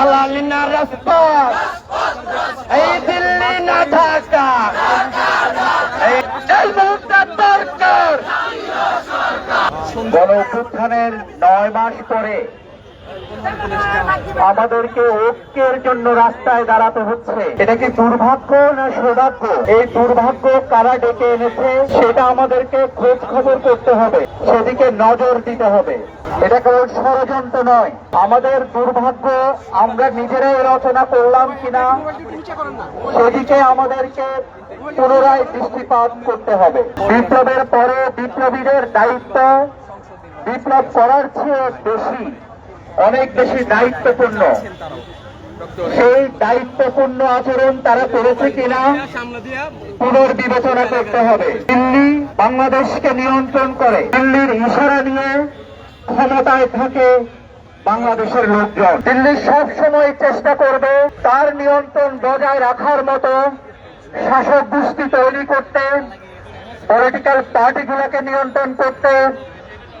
দালালি না রাজপথ? এই দিল্লি না ঢাকা? গণ নয় মাস পরে আমাদেরকে ঐক্যের জন্য রাস্তায় দাঁড়াতে হচ্ছে। এটা কি দুর্ভাগ্য না সৌভাগ্য? এই দুর্ভাগ্য কারা ডেকে এনেছে, সেটা আমাদেরকে খোঁজ খবর করতে হবে। সেদিকে নজর দিতে হবে। এটা কেবল ষড়যন্ত্র নয়। আমাদের দুর্ভাগ্য আমরা নিজেরাই রচনা করলাম কিনা, সেদিকে আমাদেরকে পুনরায় দৃষ্টিপাত করতে হবে। বিপ্লবের পরে বিপ্লবীদের দায়িত্ব, বিপ্লব করার চেয়ে বেশি অনেক বেশি দায়িত্বপূর্ণ। সেই দায়িত্বপূর্ণ আচরণ তারা করেছে কিনা পুনর্বিবেচনা করতে হবে। দিল্লি বাংলাদেশকে নিয়ন্ত্রণ করে। দিল্লির ইশারা নিয়ে ক্ষমতায় থাকে বাংলাদেশের লোকজন। দিল্লি সব সময় চেষ্টা করবে তার নিয়ন্ত্রণ বজায় রাখার মতো শাসক গোষ্ঠী তৈরি করতে পলিটিক্যাল পার্টিগুলোকে নিয়ন্ত্রণ করতে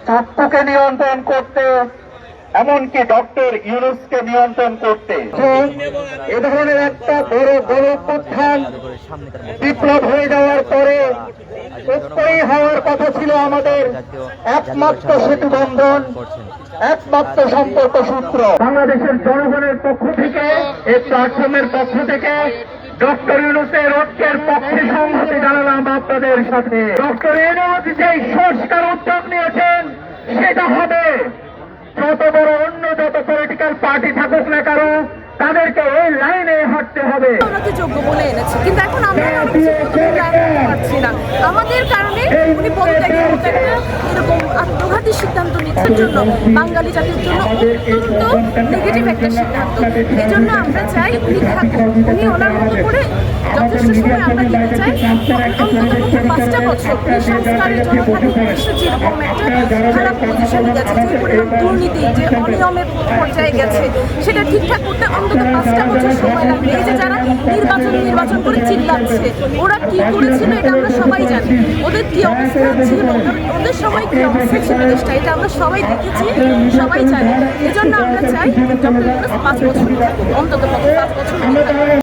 চক্ষুকে নিয়ন্ত্রণ করতে এমনকি ডক্টর ইউনুসকে নিয়ন্ত্রণ করতে। এ ধরনের একটা বড় বড় উত্থান বিপ্লব হয়ে যাওয়ার পরে উত্তরই হওয়ার কথা ছিল আমাদের একমাত্র সেতু বন্ধন, একমাত্র সম্পর্ক সূত্র। বাংলাদেশের জনগণের পক্ষ থেকে, এই প্ল্যাটফর্মের পক্ষ থেকে ডক্টর ইউনুসের ঐক্যের পক্ষে সংহতি জানালাম আপনাদের সাথে। ডক্টর ইউনুস যে সংস্কার উদ্যোগ নিয়েছেন, সেটা হবে যত বড় অন্য যত পলিটিক্যাল পার্টি থাকুক না কারও তাদেরকে এই লাইনে হাঁটতে হবে। ওনাকে যোগ্য বলে এনেছে। কিন্তু এখন আমরা পদত্যাগ পারছি না। আমাদের কারণে উনি পদত্যাগের মতো একটা এরকম আত্মঘাতী সিদ্ধান্ত নিচ্ছেন জন্য। বাঙালি জাতির জন্য অত্যন্ত নেগেটিভ একটা সিদ্ধান্ত। এই জন্য আমরা চাই উনি থাকুন উনি ওনার মতো করে যথেষ্ট সময় আমরা দিতে চাই। অন্তত পাঁচটা বছর। সংস্কারের জন্য থাকুক বিশ্ব যেরকম একটা খারাপ পজিশনে গেছে যে পরিমাণ দুর্নীতি যে অনিয়মের পর্যায়ে গেছে সেটা ঠিকঠাক করতে অন্তত পাঁচটা বছর সময় লাগবে। এই যারা নির্বাচন নির্বাচন করে চিল্লাচ্ছে। ওরা কি করেছিল এটা আমরা সবাই জানি। ওদের কি অবস্থা ছিল? ওদের- সবাই কি অবস্থা ছিল দেশটা? এটা আমরা সবাই দেখেছি সবাই জানি। এজন্য আমরা চাই ডক্টর পাঁচ বছর অন্তত পাঁচ বছর।